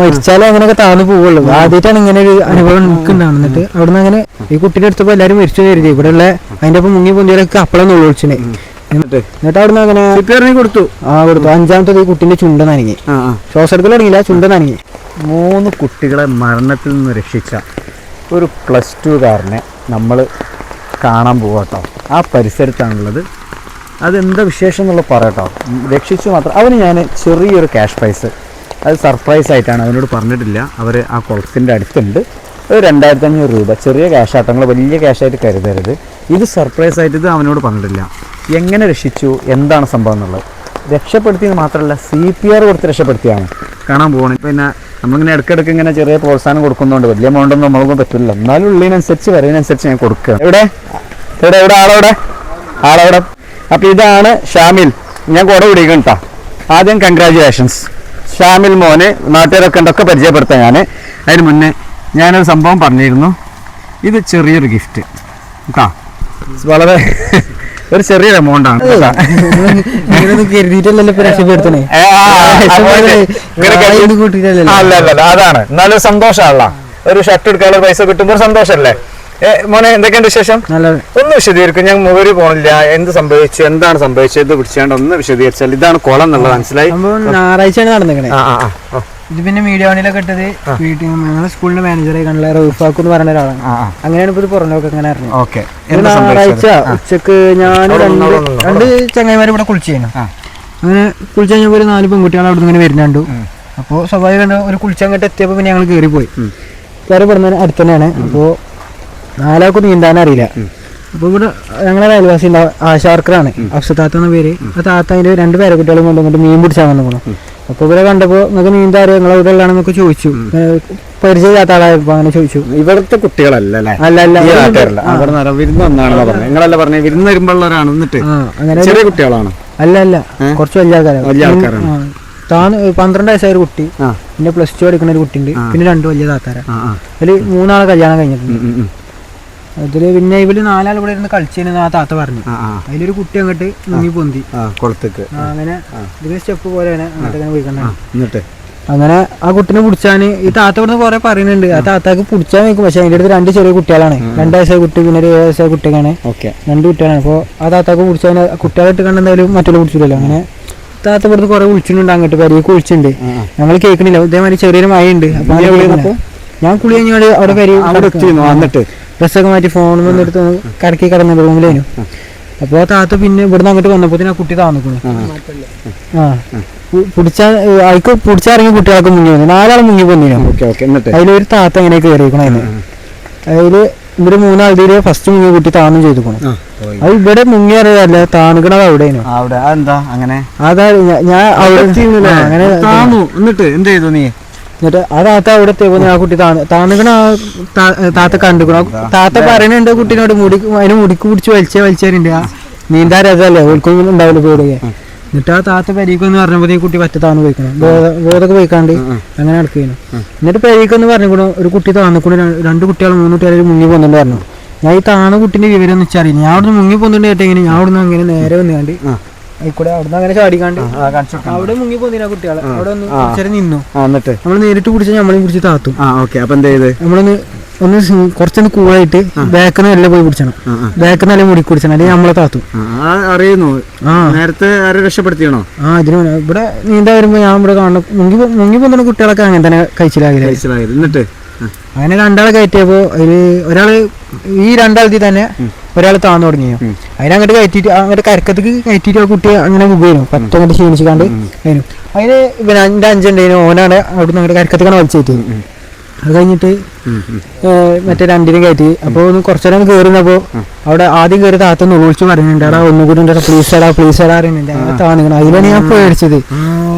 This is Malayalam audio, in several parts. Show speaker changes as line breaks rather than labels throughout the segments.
മരിച്ചാലും അങ്ങനെയൊക്കെ താഴ്ന്നു പോവുള്ളൂ. ആദ്യമായിട്ടാണ് ഇങ്ങനെ ഒരു അനുഭവം എനിക്ക് അവിടെ അവിടുന്ന് അങ്ങനെ ഈ കുട്ടിയുടെ അടുത്തപ്പോ എല്ലാരും മരിച്ചു കരുതി. ഇവിടെ ഉള്ള അതിന്റെ ഒപ്പം മുങ്ങി പൊന്തിയൊക്കെ അപ്പളം ഒളിച്ചിനെ
എന്നിട്ട്
അവിടെ അവിടുന്ന് അങ്ങനെ
കൊടുത്തു?
ആ കൊടുത്തു. അഞ്ചാമത്തത് ഈ കുട്ടിന്റെ ചുണ്ട നനങ്ങി
ആ ആ.
ശ്വാസം എടുക്കൽ തുടങ്ങിയില്ല ചുണ്ട നനങ്ങി
മൂന്ന് കുട്ടികളെ മരണത്തിൽ നിന്ന് രക്ഷിച്ച ഒരു പ്ലസ് ടുകാരനെ നമ്മൾ കാണാൻ പോകട്ടോ ആ പരിസരത്താണുള്ളത്. അതെന്താ വിശേഷം എന്നുള്ളത് പറയട്ടോ. രക്ഷിച്ചു മാത്രം. അവന് ഞാൻ ചെറിയൊരു ക്യാഷ് പ്രൈസ് അത് സർപ്രൈസ് ആയിട്ടാണ്. അവനോട് പറഞ്ഞിട്ടില്ല. അവർ ആ കുളത്തിന്റെ അടുത്തുണ്ട്. ഒരു രണ്ടായിരത്തി അഞ്ഞൂറ് രൂപ. ചെറിയ ക്യാഷ് ആട്ടങ്ങൾ വലിയ ക്യാഷായിട്ട് കരുതരുത്. ഇത് സർപ്രൈസ് ആയിട്ട് ഇത് അവനോട് പറഞ്ഞിട്ടില്ല. എങ്ങനെ രക്ഷിച്ചു? എന്താണ് സംഭവം എന്നുള്ളത്. രക്ഷപ്പെടുത്തിയെന്ന് മാത്രമല്ല സി പി ആർ കൊടുത്ത് രക്ഷപ്പെടുത്തിയാണ്. കാണാൻ പോകണം പിന്നെ നമ്മളിങ്ങനെ ഇടയ്ക്കിടയ്ക്ക് ഇങ്ങനെ ചെറിയ പ്രോത്സാഹനം കൊടുക്കുന്നതുകൊണ്ട് വലിയ എമൗണ്ട് ഒന്നും നമ്മൾക്ക് പറ്റില്ല എന്നാലും ഉള്ളതിനനുസരിച്ച് വരവിനനുസരിച്ച് ഞാൻ കൊടുക്കുക. എവിടെ? എവിടെ? എവിടെ? ആളവിടെ? ആളവിടെ. അപ്പം ഇതാണ് ഷാമിൽ. ഞാൻ കുട പിടിക്കണം കേട്ടോ ആദ്യം കൺഗ്രാജുലേഷൻസ് ഷാമിൽ മോന് നാട്ടുകാരൊക്കെ ഉണ്ടൊക്കെ പരിചയപ്പെടുത്താം ഞാൻ അതിന് മുന്നേ ഞാനൊരു സംഭവം പറഞ്ഞിരുന്നു. ഇത് ചെറിയൊരു ഗിഫ്റ്റ് കേട്ടോ വളരെ ഒരു ചെറിയൊരു എമൗണ്ട് ആണ്. കേട്ടോ.
ഇങ്ങനെയൊന്നും കരുതിയിട്ടല്ലല്ലോ ഇപ്പൊ രക്ഷപ്പെടുത്തണേ.
ഏ, ആ, ആ, അതുപോലെ ഇങ്ങനെ
ആ,
കരുതി-
ഇത് കൂട്ടിയിട്ടല്ലല്ലോ.
അല്ല അല്ല അല്ല. അതാണ്. നല്ല സന്തോഷമാണല്ലോ ഒരു ഷർട്ട് എടുക്കാനുള്ള പൈസ കിട്ടുമ്പോൾ സന്തോഷമല്ലേ മോനെ എന്തൊക്കെയുണ്ട് വിശേഷം?
നല്ല
ഒന്ന് വിശദീകരിക്കും ഞാൻ മുകളിൽ പോണില്ല. എന്ത് സംഭവിച്ചു എന്താണ് സംഭവിച്ചത് ഇത് പിടിച്ചാണ്ട് ഒന്ന് വിശദീകരിച്ചാൽ ഇതാണ് കുളം എന്നുള്ളത് മനസ്സിലായി?
ഞായറാഴ്ചയാണ്
നടന്നിരിക്കണേ.
ഇത് പിന്നെ മീഡിയ വണിയിലൊക്കെ ഇട്ടത് വീട്ടിൽ ഞങ്ങളെ സ്കൂളിന്റെ മാനേജറെ കണ്ടുള്ള റൂഫാക്ക് എന്ന് പറഞ്ഞ ഒരാളാണ്. അങ്ങനെയാണ് ഇപ്പൊ പുറമൊക്കെ അങ്ങനെ അറിഞ്ഞത്
ഓക്കെ.
ഞായറാഴ്ച ഉച്ചയ്ക്ക് ഞാൻ രണ്ട് രണ്ട് ചങ്ങായിമാർ ഇവിടെ കുളിച്ചു
കഴിഞ്ഞു.
അങ്ങനെ കുളിച്ചു കഴിഞ്ഞപ്പോൾ ഒരു നാല് പെൺകുട്ടികൾ അവിടെ നിന്ന് ഇങ്ങനെ വരുന്നുണ്ട്. അപ്പോൾ സ്വാഭാവികമായിട്ട് ഒരു കുളിച്ചങ്ങട്ട് എത്തിയപ്പോൾ പിന്നെ ഞങ്ങൾ കയറി പോയി കയറി പെടുന്ന അടുത്തന്നെയാണ് അപ്പോ അപ്പോൾ നാലാൾക്ക് നീന്താൻ അറിയില്ല അപ്പോൾ ഇവിടെ ഞങ്ങളെ അയൽവാസി ഉണ്ടാവും ആശാർക്കറാണ് അഫ്സത്താത്ത എന്ന പേര്. ആ താത്ത അതിന്റെ രണ്ട് പേരെ കുട്ടികളും കൊണ്ടുവന്നിട്ട് മീൻ പിടിച്ചാൽ വന്നു അപ്പോൾ ഇവിടെ കണ്ടപ്പോൾ നിങ്ങൾക്ക് നീന്താ അറിയോ നിങ്ങൾ ഇവിടെ ഉള്ളതാണെന്നൊക്കെ ചോദിച്ചു. പരിചയമില്ലാത്ത ആളായപ്പോൾ അങ്ങനെ ചോദിച്ചു.
ഇവിടുത്തെ കുട്ടികളല്ല അല്ല?
അല്ല
വിരുന്ന് വന്നാണെന്ന് പറഞ്ഞത് നിങ്ങളല്ല പറഞ്ഞത് വിരുന്ന് വരുമ്പോഴുള്ളവരാണ് എന്നിട്ട്.
ആ അങ്ങനെ
ചെറിയ കുട്ടികളാണ്?
അല്ല അല്ല. കുറച്ച് വലിയ ആൾക്കാരാണ്.
വലിയ ആൾക്കാരാണ്.
താന്ന് പന്ത്രണ്ട് വയസ്സായ ഒരു കുട്ടി. പിന്നെ പ്ലസ് ടു പഠിക്കുന്ന ഒരു കുട്ടിയുണ്ട്. പിന്നെ രണ്ട് വലിയ താത്താരാ. അതിൽ മൂന്നാളെ കല്യാണം കഴിഞ്ഞിട്ടുണ്ട്. അതിൽ പിന്നെ ഇവർ നാലാൾ ഇവിടെ ഇരുന്ന് കളിച്ചതിന് ആ താത്ത പറഞ്ഞു. അതിലൊരു കുട്ടി അങ്ങോട്ട് മുങ്ങി പൊന്തി.
കുളത്തേക്ക്.
അങ്ങനെ ഇതിന് സ്റ്റെപ്പ് പോലെ അങ്ങനെ പോയിക്കണ്ട
എന്നിട്ട്?
അങ്ങനെ ആ കുട്ടിനെ പിടിച്ചാന് ഈ താത്ത ഇവിടുന്ന് കുറെ പറയുന്നുണ്ട് ആ താത്താക്ക് പിടിച്ചാൽ നിൽക്കും പക്ഷെ അതിന്റെ അടുത്ത് രണ്ട് ചെറിയ കുട്ടികളാണ്. രണ്ട് വയസ്സായ കുട്ടി പിന്നെ ഒരു ഏഴ് വയസ്സായ കുട്ടിയൊക്കെയാണ്.
ഓക്കെ.
രണ്ട് കുട്ടികളാണ്. അപ്പോൾ ആ താത്താക്ക് പിടിച്ചാൽ കുട്ടികളെ ഇട്ട് കണ്ടെന്തായാലും മറ്റുള്ള പിടിച്ചില്ലല്ലോ അങ്ങനെ താത്ത ഇവിടുന്ന് കുറെ വിളിച്ചിട്ടുണ്ട് അങ്ങോട്ട്. പെരിയൊക്കെ വിളിച്ചിട്ടുണ്ട് ഞങ്ങൾ കേൾക്കണില്ല. ഇതേമാതിരി ചെറിയൊരു മഴയുണ്ട്. ഞാൻ കുളി കഴിഞ്ഞാൽ അവിടെ പെരി
അവിടെ എന്നിട്ട്
ഡ്രസ്സൊക്കെ മാറ്റി ഫോണിൽ നിന്ന് എടുത്ത് കടക്കി കിടന്ന റൂമിലേനു അപ്പോൾ ആ താത്ത പിന്നെ ഇവിടുന്ന് അങ്ങോട്ട് വന്നപ്പോൾ ആ കുട്ടി താന്നിക്കണു. ആ. പിടിച്ചാ അയക്ക് പിടിച്ചിറങ്ങിയ കുട്ടികളൊക്കെ മുങ്ങി വന്നു നാലാൾ മുങ്ങി പോന്നിരുന്നു
ഓക്കെ ഓക്കെ എന്നിട്ട്?
അതിലൊരു താത്ത എങ്ങനെ കയറിയിരിക്കണം അതിന് അതിൽ ഇവർ മൂന്നാളുടെ ഫസ്റ്റ് മുങ്ങിയ കുട്ടി താന്നും ചെയ്തിക്കണം. അത് ഇവിടെ മുങ്ങി താണുകണത് താണുക്കണത് അവിടെയാണ്
അവിടെ. അതെന്താ? അങ്ങനെ?
അതാ ഞാൻ അവിടെ അങ്ങനെ
താന്നു. എന്നിട്ട് എന്ത് ചെയ്തു നീ?
എന്നിട്ട് ആ താത്ത അവിടെ എത്തിയപ്പോ ആ കുട്ടി താന്ന്. താന്നുകണ ആ താത്ത കണ്ടുക്കണോ. താത്ത പറയണുണ്ട് കുട്ടീനോട് മുടി അതിന് മുടിക്ക് പിടിച്ച് വലിച്ച വലിച്ചവരുണ്ട് ആ നീന്താ രസമല്ലേ? ഓൽക്കൊന്നും ഉണ്ടാവില്ല പേടിയൊക്കെ? എന്നിട്ട് ആ താത്ത പെരീക്കെന്ന് പറഞ്ഞപ്പോ ഈ കുട്ടി പറ്റ താന്ന് പോയിക്കണം. ബോധമൊക്കെ പോയിക്കാണ്ട് അങ്ങനെ നടക്കുകയാണ് എന്നിട്ട് പെരീക്കെന്ന് പറഞ്ഞുകൂടെ ഒരു കുട്ടി താന്നിക്കൂടെ രണ്ട് കുട്ടികൾ മൂന്ന് കുട്ടികൾ മുങ്ങി പോകുന്നുണ്ട് പറഞ്ഞു. ഞാൻ ഈ താന്ന കുട്ടിന്റെ വിവരം എന്ന് വെച്ചാൽ ഞാൻ അവിടുന്ന് മുങ്ങി പോകുന്നുണ്ട് കേട്ടെങ്കിൽ ഞാൻ അവിടുന്ന് അങ്ങനെ നേരെ വന്നുകാണ്ട് ആയിക്കൂടെ അവിടുന്ന് അങ്ങനെ ചാടിക്കാണ്ട് അവിടെ മുങ്ങി പോന്നില്ല കുട്ടികളെ. അവിടെ ഒന്ന് കുറച്ചേരം നിന്നു.
ആ എന്നിട്ട്?
നമ്മൾ നേരിട്ട് പിടിച്ചാൽ നമ്മളെയും പിടിച്ച് താത്തും.
ആ ഓക്കെ. അപ്പൊ എന്ത് ചെയ്ത്?
നമ്മളൊന്ന് ഒന്ന് കുറച്ചൊന്ന് കൂളായിട്ട് ബാക്കിൽ നല്ല പോയി പിടിച്ചണം. ബാക്കിൽ നല്ല മുടി കുടിച്ചണം അല്ലെങ്കിൽ നമ്മളെ താത്തും.
അറിയുന്നു. നേരത്തെ ആരെ രക്ഷപ്പെടുത്തിയാണോ?
ആ ഇതിന് ഇവിടെ നീന്താ വരുമ്പോ ഞാൻ ഇവിടെ കാണുന്ന മുങ്ങി മുങ്ങി പോകുന്ന കുട്ടികളൊക്കെ അങ്ങനെ തന്നെ കഴിച്ചിലാകില്ല
എന്നിട്ട്?
അങ്ങനെ രണ്ടാളെ കയറ്റിയപ്പോ അതിൽ ഒരാൾ ഈ രണ്ടാളത്തിൽ തന്നെ ഒരാൾ താന്നു തുടങ്ങിയോ? അതിനങ്ങോട്ട് കയറ്റിട്ട് അങ്ങോട്ട് കരക്കത്തേക്ക് കയറ്റിട്ട് ആ കുട്ടി അങ്ങനെ പോയിരുന്നു പത്ത് അങ്ങോട്ട് ക്ഷീണിച്ചിക്കാണ്ട് അതിനു അതിന് ഇവൻ എന്റെ അഞ്ചുണ്ടായിരുന്നു ഓനാണ് അവിടുന്ന് അങ്ങോട്ട് കരക്കത്തേക്കാണ് വലിച്ചേറ്റ് അത് കഴിഞ്ഞിട്ട് മറ്റേ രണ്ടിനും കയറ്റി. അപ്പോൾ ഒന്ന് കുറച്ചു നേരം കയറുന്നപ്പോ അവിടെ ആദ്യം കയറി താത്ത വിളിച്ച് പറയുന്നുണ്ട് എടാ ഒന്നും കൂടി ഉണ്ട് പ്ലീസ് എടാ പ്ലീസ് എടാ അറിയുന്നുണ്ട് അങ്ങനെ താണിക്കണം അതിലാണ് ഞാൻ പേടിച്ചത്.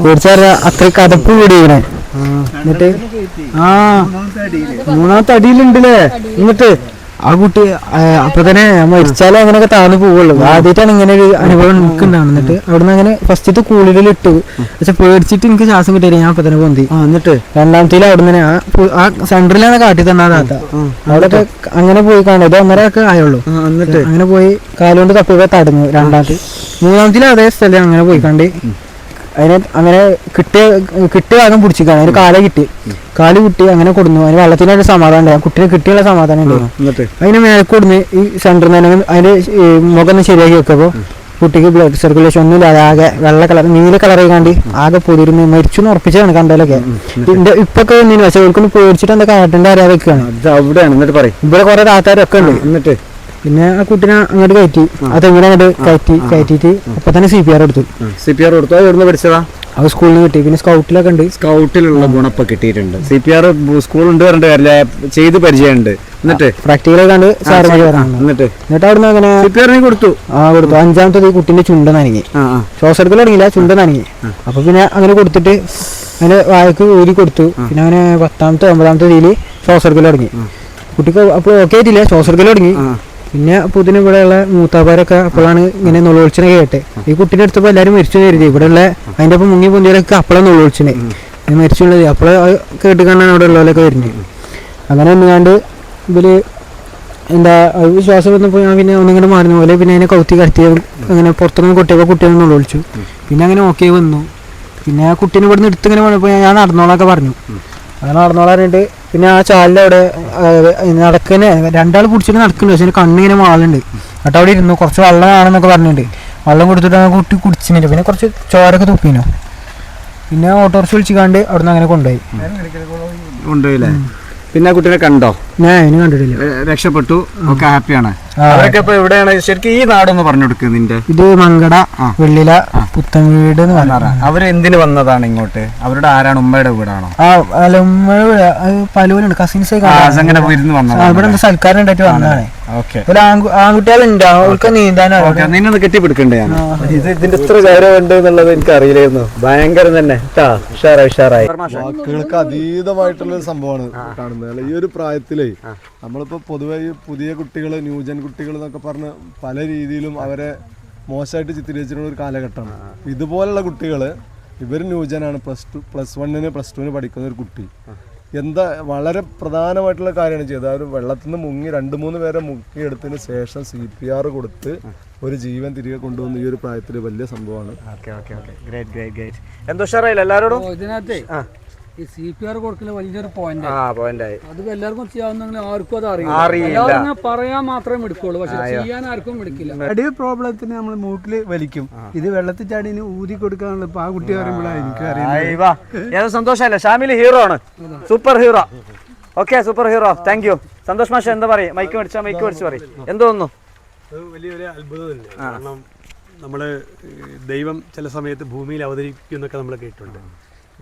പേടിച്ചാൽ അത്ര കഥപ്പ് കൂടി ഇവനെ. എന്നിട്ട് ആ മൂന്നാമത്തെ അടിയിലുണ്ടല്ലേ? എന്നിട്ട് ആ കുട്ടി അപ്പൊ തന്നെ മരിച്ചാലേ അങ്ങനെയൊക്കെ താഴ്ന്നു പോവുള്ളൂ. ആദ്യമായിട്ടാണ് ഇങ്ങനെ ഒരു അനുഭവം എനിക്ക് ഉണ്ടാവുന്നത് എന്നിട്ട് അവിടുന്ന് അങ്ങനെ ഫസ്റ്റത്തെ കൂളിലിൽ ഇട്ടു. പക്ഷെ പേടിച്ചിട്ട് എനിക്ക് ശ്വാസം കിട്ടിയില്ല. ഞാൻ അപ്പൊ തന്നെ പൊന്തി.
എന്നിട്ട്?
രണ്ടാമത്തേൽ അവിടെ തന്നെ ആ സെന്ററിലാണ് കാട്ടി തന്ന താത്ത. അവിടെ അങ്ങനെ പോയി കാണും. ഇത് ഒന്നര ഒക്കെ ആയുള്ളൂ.
എന്നിട്ട്?
അങ്ങനെ പോയി കാലുകൊണ്ട് തപ്പിയൊക്കെ തടഞ്ഞു രണ്ടാമത്തെ. മൂന്നാമത്തിലും അതേ സ്ഥലം അങ്ങനെ പോയി കണ്ട്. അതിനെ അങ്ങനെ കിട്ടിയ കിട്ടിയ ഭാഗം പിടിച്ചിരിക്കാൻ അതിന് കാല കിട്ടി. കാൽ കിട്ടി അങ്ങനെ കൊടുന്നു. അതിന് വെള്ളത്തിനൊരു സമാധാനം ഉണ്ടായി. കുട്ടിനെ കിട്ടിയുള്ള സമാധാനം ഉണ്ടായി.
എന്നിട്ട്?
അതിന് മേലെ കൊടുന്ന് ഈ സെന്ററിൽ നിന്ന് അതിന്റെ ഈ മുഖം ശരിയാക്കി വെക്കുമ്പോൾ കുട്ടിക്ക് ബ്ലഡ് സർക്കുലേഷൻ ഒന്നും ഇല്ലാതെ ആകെ വെള്ള കളർ നീല കളറായി കണ്ടി ആകെ പൊതിരുന്ന് മരിച്ചു എന്ന് ഉറപ്പിച്ചാണ് കണ്ടലൊക്കെ ഇതിന്റെ ഇപ്പൊക്കെ ഒന്നിനു പക്ഷെ അവർക്കൊന്ന് പേടിച്ചിട്ട് എന്താ കാട്ടേണ്ട അറിയാതെ വെക്കുകയാണ് ഇവിടെ കുറെ താത്താരൊക്കെ ഉണ്ട്.
എന്നിട്ട്?
പിന്നെ ആ കുട്ടിനെ അങ്ങോട്ട് കയറ്റി. അതെങ്ങനെ അങ്ങോട്ട് കയറ്റി കയറ്റിട്ട് അപ്പൊ തന്നെ സി പി ആർ എടുത്തു.
സി പി ആർ കൊടുത്തോ എവിടുന്ന് പഠിച്ചതാ?
അത് സ്കൂളിൽ നിന്ന് കിട്ടി. പിന്നെ സ്കൗട്ടിലൊക്കെ ഉണ്ട്.
സ്കൗട്ടിലുള്ള ഗുണപ്പൊക്കെ കിട്ടിയിട്ടുണ്ട്. സി പി ആർ സ്കൂൾ ഉണ്ട് പറഞ്ഞിട്ട് കാര്യമില്ല. ചെയ്ത് പരിചയമുണ്ട്. എന്നിട്ട്?
പ്രാക്ടിക്കൽ കണ്ട്
എന്നിട്ട്?
എന്നിട്ട് അവിടുന്ന് അങ്ങനെ
സി പി ആറിന് കൊടുത്തു?
ആ കൊടുത്തു. അഞ്ചാമത്തെ കുട്ടീന്റെ ചുണ്ട നനങ്ങി
ആ ആ.
ശ്വാസത്തിൽ തുടങ്ങിയില്ല. ചുണ്ട നനങ്ങി അപ്പൊ പിന്നെ അങ്ങനെ കൊടുത്തിട്ട് അങ്ങനെ വായക്ക് ഊരി കൊടുത്തു. പിന്നെ അങ്ങനെ പത്താമത്തെ ഒമ്പതാമത്തെ ഇതിൽ ശ്വാസർക്കൽ തുടങ്ങി. കുട്ടിക്ക് അപ്പോൾ ഓക്കെ ആയിട്ടില്ല. ശ്വാസർക്കൽ തുടങ്ങി. പിന്നെ പുതിന ഇവിടെയുള്ള മൂത്താപ്പാരൊക്കെ അപ്പോഴാണ് ഇങ്ങനെ നുള്ളൊളിച്ചിനെ കേട്ടെ. ഈ കുട്ടീനെ എടുത്തപ്പോൾ എല്ലാവരും മരിച്ചു കരുതി. ഇവിടെയുള്ള അതിന്റെ ഒപ്പം മുങ്ങി പൊന്തിയൊക്കെ അപ്പോഴാണ് നുള്ളൊളിച്ചിനെ മരിച്ചുള്ളത് അപ്പോൾ കേട്ട് കാണാൻ അവിടെ ഉള്ളവരൊക്കെ വരുന്നത്. അങ്ങനെ ഒന്നുകാണ്ട് ഇതിൽ എന്താ വിശ്വാസം ശ്വാസം വന്നപ്പോൾ ഞാൻ പിന്നെ ഒന്നിങ്ങനെ മാറുന്ന. പോലെ പിന്നെ അതിനെ കൗത്തി കടത്തി അങ്ങനെ പുറത്തുനിന്ന് കുട്ടിയൊക്കെ കുട്ടിയെ നുള്ളു പിന്നെ അങ്ങനെ ഓക്കെ വന്നു. പിന്നെ ആ കുട്ടീനെ ഇവിടുന്ന് എടുത്തിങ്ങനെ പോയപ്പോൾ ഞാൻ നടന്നോളൊക്കെ പറഞ്ഞു. അങ്ങനെ നടന്നോളാനുണ്ട് പിന്നെ ആ ചാലിന്റെ അവിടെ നടക്കുന്ന രണ്ടാൾ പിടിച്ചിട്ട് നടക്കുന്നുണ്ട് പക്ഷേ കണ്ണിങ്ങനെ മാളുണ്ട്. എന്നിട്ട് അവിടെ ഇരുന്നു. കുറച്ച് വെള്ളം ആണെന്നൊക്കെ പറഞ്ഞിട്ടുണ്ട്. വെള്ളം കൊടുത്തിട്ട് ആ കുട്ടി കുടിച്ചില്ല പിന്നെ കുറച്ച് ചോരൊക്കെ തുപ്പിനു. പിന്നെ ഓട്ടോറിച്ച് വിളിച്ചിക്കാണ്ട് നിന്ന് അങ്ങനെ കൊണ്ടുപോയി.
കൊണ്ടുപോയില്ലേ? പിന്നെ കുട്ടീനെ കണ്ടോ?
ഞാൻ അതിന് കണ്ടിട്ടില്ല.
രക്ഷപ്പെട്ടു. ഒക്കെ ഹാപ്പിയാണ്. അവരൊക്കെ ഇപ്പൊ എവിടെയാണ്? ശരിക്കും ഈ നാടൊന്ന് പറഞ്ഞു കൊടുക്കുക നിന്റെ.
ഇത് മങ്കട വെള്ളില പുത്തൻവീട് എന്ന് പറഞ്ഞു
അവർ എന്തിനു വന്നതാണ് ഇങ്ങോട്ട്? അവരുടെ ആരാണ്? ഉമ്മയുടെ വീടാണോ?
ആ അല്ല ഉമ്മ വീട് അത് പലവരുണ്ട് കസിൻസ്
അങ്ങനെ ഇരുന്ന്
ഇവിടെ
വന്നതാണ്
എന്താ സൽക്കാരം ഉണ്ടായിട്ട് വന്നതാണ്. ആൺകുട്ടികളുണ്ട്. അവർക്ക് നീന്താനോ
ഓക്കെ. നിന്നെ കെട്ടിപ്പിടിക്കണ്ടേ ഇത് ഇതിന്റെ ഇത്ര ഗൗരവമുണ്ട് എന്നുള്ളത് എനിക്ക് അറിയില്ലായിരുന്നു. ഭയങ്കരം തന്നെ. ട്ടാ, ഉഷാറായി ഉഷാറായി.
വാക്കുകൾക്ക് അതീതമായിട്ടുള്ള ഒരു സംഭവമാണ് കാണുന്നത്. അല്ലെ ഈ ഒരു പ്രായത്തിലേ നമ്മളിപ്പോ പൊതുവെ ഈ പുതിയ കുട്ടികൾ ന്യൂജൻ കുട്ടികൾ എന്നൊക്കെ പറഞ്ഞ് പല രീതിയിലും അവരെ മോശമായിട്ട് ചിത്രീകരിച്ചിട്ടുള്ള ഒരു കാലഘട്ടമാണ്. ഇതുപോലുള്ള കുട്ടികൾ ഇവർ ന്യൂജനാണ്. പ്ലസ് ടു പ്ലസ് വണ്ണിന് പ്ലസ് ടുവിന് പഠിക്കുന്ന ഒരു കുട്ടി. എന്താ വളരെ പ്രധാനമായിട്ടുള്ള കാര്യമാണ് ചെയ്തത്. അവർ വെള്ളത്തിൽ നിന്ന് മുങ്ങി രണ്ട് മൂന്ന് പേരെ മുക്കിയെടുത്തതിന് ശേഷം സി പി ആർ കൊടുത്ത് ഒരു ജീവൻ തിരികെ കൊണ്ടുവന്ന ഈ ഒരു പ്രായത്തിൽ വലിയ സംഭവമാണ്.
Okay okay okay great great great എന്തോ ഉഷാറായില്ല എല്ലാവരോടും
ഇതിനകത്ത്. ഈ സി പി ആർ കൊടുക്കുന്ന വലിയൊരു പോയിന്റ്
ആ പോയിന്റ് ആയി.
അത് എല്ലാവർക്കും ചെയ്യാവുന്ന ആർക്കും അത് അറിയില്ല.
അറിയില്ല.
പറയാൻ മാത്രമേ എടുക്കുള്ളൂ പക്ഷെ ചെയ്യാൻ ആർക്കും എടുക്കില്ല
അടി പ്രോബ്ലത്തിന് നമ്മൾ മൂക്കിൽ വലിക്കും. ഇത് വെള്ളത്തിൽ ചാടിന് ഊതി കൊടുക്കാനുള്ള ആ കുട്ടി പറയുമ്പോഴാണ് എനിക്ക്.
ഏതോ സന്തോഷമല്ലേ? ഷാമിൽ ഹീറോ ആണ്. Super hero okay super hero thank you Santhosh മാഷ എന്താ പറയും മൈക്ക് മേടിച്ചാ മൈക്ക് മേടിച്ച് പറയും. എന്തോ തോന്നുന്നു?
വലിയൊരു അത്ഭുതം തന്നെ കാരണം നമ്മൾ ദൈവം ചില സമയത്ത് ഭൂമിയിൽ അവതരിക്കുന്നൊക്കെ നമ്മൾ കേട്ടിട്ടുണ്ട്.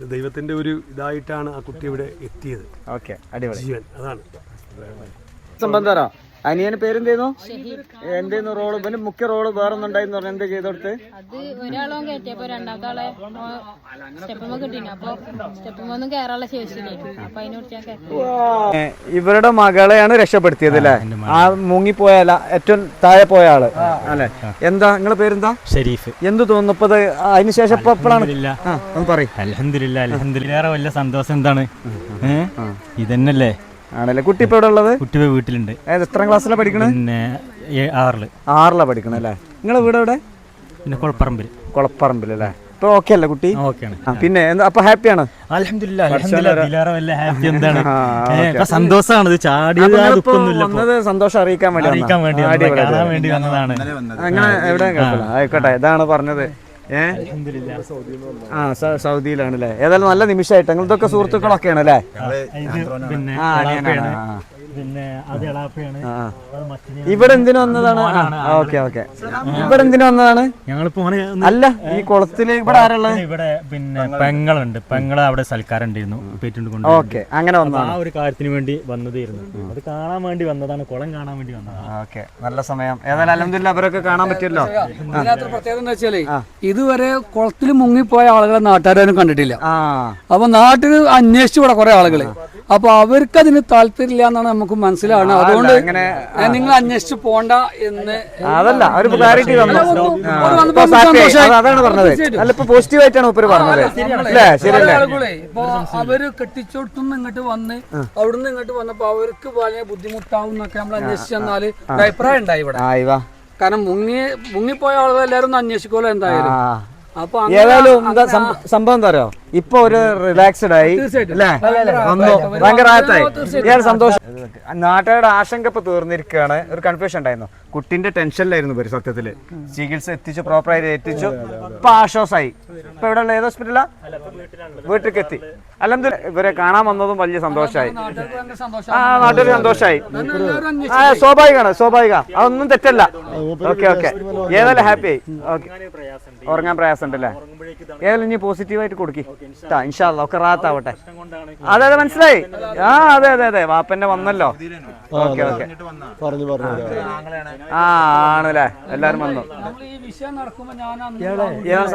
ദൈവത്തിന്റെ ഒരു ഇതായിട്ടാണ് ആ കുട്ടി ഇവിടെ എത്തിയത്.
ഓക്കെ അടിപൊളി.
ജീവൻ അതാണ്.
സംബന്ധാരോ? അനിയന് പേരെന്തേന്നു? എന്തേന്നു റോൾ? ഇവന് മുഖ്യ റോൾ വേറെ വേറൊന്നുണ്ടായിരുന്നു പറഞ്ഞു എന്താ ചെയ്തോടുത്ത്?
അത് ഒരാളോ കയറ്റിയപ്പോ രണ്ടാമത്തെ ആളെ കിട്ടീന്. അപ്പൊ കയറാനുള്ള ശേഷിയില്ലേ
ഇവരുടെ മകളെയാണ് രക്ഷപ്പെടുത്തിയത് അല്ലേ ആ മുങ്ങിപ്പോയാല ഏറ്റവും താഴെ പോയ ആൾ. അല്ലെ? എന്താ? നിങ്ങളെ പേരെന്താ?
ഷെരീഫ്.
എന്ത് തോന്നുന്നു? ഇപ്പൊ അതിനുശേഷം ഇപ്പൊ എപ്പോഴാണ് പറയും.
അലഹദില്ല അലഹദില്ല വല്ല സന്തോഷം എന്താണ്? ഇതന്നല്ലേ
ആണല്ലേ? കുട്ടി ഇപ്പൊ ഇവിടെ ഉള്ളത്
കുട്ടി വീട്ടിലുണ്ട്.
എത്ര ക്ലാസ്സിലാണ് പഠിക്കണത്
പിന്നെ ആറിൽ.
ആറിലാണ് പഠിക്കണത് അല്ലേ? നിങ്ങളെ വീട് എവിടെ?
പിന്നെ കുളപ്പറമ്പിൽ
കുളപ്പറമ്പിൽ അല്ലേ? ഇപ്പൊ ഓക്കെ അല്ലേ കുട്ടി? പിന്നെ അപ്പൊ ഹാപ്പിയാണ്?
സന്തോഷമാണ്.
വന്നത് സന്തോഷം അറിയിക്കാൻ വേണ്ടി
അറിയിക്കാൻ വേണ്ടി വന്നതാണ്.
അങ്ങനെ എവിടെ ആയിക്കോട്ടെ ഇതാണ് പറഞ്ഞത്. ആ സൗദിയിലാണ് അല്ലേ ഏതായാലും നല്ല നിമിഷമായിട്ട്. നിങ്ങളതൊക്കെ സുഹൃത്തുക്കളൊക്കെയാണ് അല്ലേ
ഇത്
ഇവിടെ എന്തിനു വന്നതാണ്? Okay okay. ഇവിടെ എന്തിനു വന്നതാണ്?
ഞങ്ങളിപ്പോ
അല്ല ഈ കുളത്തിൽ ഇവിടെ ആരുള്ളത്
ഇവിടെ പിന്നെ പെങ്ങളുണ്ട്. പെങ്ങളെ അവിടെ സൽക്കാരം ഉണ്ടായിരുന്നു. പേറ്റുണ്ട് കൊണ്ട്
ഓക്കെ അങ്ങനെ
ആ ഒരു കാര്യത്തിന് വേണ്ടി വന്നതായിരുന്നു. അത് കാണാൻ വേണ്ടി വന്നതാണ്. കുളം കാണാൻ വേണ്ടി വന്നതാണ്.
ഓക്കെ. നല്ല സമയം. ഏതായാലും അലഹമില്ല അവരൊക്കെ കാണാൻ പറ്റിയല്ലോ
പ്രത്യേകത എന്താ വെച്ചാലേ ഇതുവരെ കുളത്തിൽ മുങ്ങിപ്പോയ ആളുകളെ നാട്ടുകാരും കണ്ടിട്ടില്ല. അപ്പൊ നാട്ടിൽ അന്വേഷിച്ചു ഇവിടെ കുറെ ആളുകൾ. അപ്പൊ അവർക്ക് അതിന് താല്പര്യമില്ല എന്നാണ് നമുക്ക് മനസ്സിലാവുന്നത്. അതുകൊണ്ട് നിങ്ങൾ അന്വേഷിച്ചു പോണ്ട എന്ന്
അതല്ല ഒരു അതാണ് പറഞ്ഞത്. അല്ല ഇപ്പൊ പോസിറ്റീവ് ആയിട്ടാണ് ഉപ്പര് പറഞ്ഞത്. അല്ലേ
ചില
ശരിയല്ലേ?
ആളുകളെ ഇപ്പൊ അവർ കെട്ടിച്ചോട്ടുന്ന് ഇങ്ങോട്ട് വന്ന് അവിടുന്ന് ഇങ്ങോട്ട് വന്നപ്പോ അവർക്ക് വളരെ ബുദ്ധിമുട്ടാവും എന്നൊക്കെ നമ്മൾ അന്വേഷിച്ചു തന്നാൽ ഒരു അഭിപ്രായം ഉണ്ടായി ഇവിടെ. കാരണം മുങ്ങി മുങ്ങിപ്പോയ ആളുകൾ എല്ലാവരും അന്വേഷിക്കുമല്ലോ എന്തായാലും. അപ്പൊ
ഏതായാലും സംഭവം എന്താ അറിയോ? ഇപ്പൊ ഒരു റിലാക്സ്ഡ് ആയി അല്ലേ? വന്നു. ഭയങ്കര റാത്തായി സന്തോഷം. നാട്ടുകാരുടെ ആശങ്ക ഇപ്പൊ തീർന്നിരിക്കുകയാണ്. ഒരു കൺഫ്യൂഷൻ ഉണ്ടായിരുന്നു. കുട്ടിന്റെ ടെൻഷനിലായിരുന്നു ഇവർ സത്യത്തിൽ. ചികിത്സ എത്തിച്ചു പ്രോപ്പറായിട്ട് എത്തിച്ചു. ഇപ്പൊ ആശ്വാസമായി ഇപ്പൊ ഇവിടെ ഉള്ള ഏത് ഹോസ്പിറ്റലാ വീട്ടിലേക്ക് എത്തി അല്ലെന്ത് ഇവരെ കാണാൻ വന്നതും വലിയ സന്തോഷമായി ആ നാട്ടിൽ സന്തോഷമായി ആ സ്വാഭാവികമാണ് സ്വാഭാവിക. അതൊന്നും തെറ്റല്ല. Okay okay. ഏതായാലും ഹാപ്പി ആയി. ഓക്കെ. ഉറങ്ങാൻ പ്രയാസം ഉണ്ടല്ലേ ഏതായാലും ഇനി പോസിറ്റീവായിട്ട് കൊടുക്കി. ഇൻഷാല്ല ഒക്കെ റാത്താവട്ടെ അതെ അതെ മനസ്സിലായി. ആ അതെ അതെ അതെ. വാപ്പന്റെ വന്നല്ലോ. Okay okay.
പറഞ്ഞു പറഞ്ഞു.
ആ ആണല്ലേ. എല്ലാരും വന്നു.
നമ്മൾ ഈ വിഷയം നടക്കുമ്പോ ഞാൻ അന്ന്
സന്തോഷം?